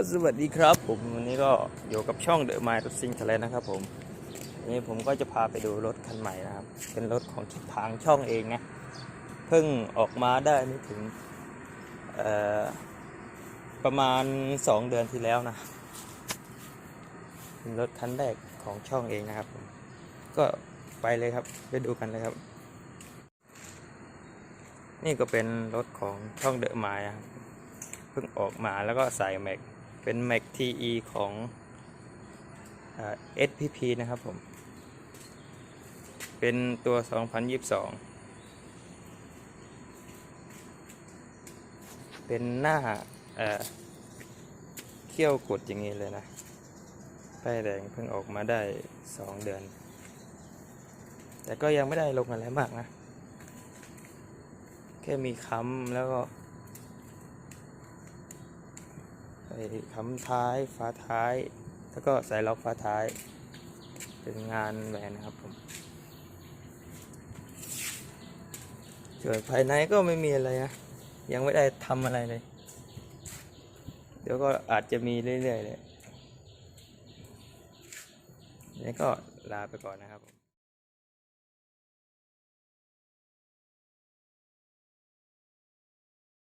ก็สวัสดีครับ ผมวันนี้ก็อยู่กับช่องเดอะมายรถซิงทะเลนะครับผมวันนี้ผมก็จะพาไปดูรถคันใหม่นะครับ เป็นรถของทางช่องเองนะเพิ่งออกมาได้ไม่ถึงประมาณ 2 เดือนที่แล้วนะเป็นรถคันแรกของช่องเองนะครับผมก็ไปเลยครับไปดูกันเลยครับ นี่ก็เป็นรถของช่องเดอะมายครับเพิ่งออกมาแล้วก็ใส่แม็ก เป็นแม็ก TE ของเอ่อ SPP นะครับผม เป็นตัว 2022 เป็นหน้าเอ่อเขี้ยวกดอย่างนี้เลยนะป้ายแดงเพิ่งออกมาได้ 2 เดือน แต่ก็ยังไม่ได้ลงอะไรมากนะ แค่มีค้ำแล้วก็ ใส่ค้ำท้ายฝาท้าย แล้วก็ใส่ล็อกฝาท้าย เป็นงานแหวนนะครับผมส่วนภายในก็ไม่มีอะไรนะ ยังไม่ได้ทำอะไรเลย เดี๋ยวก็อาจจะมีเรื่อยๆเลยนี่ก็ลาไปก่อนนะครับผม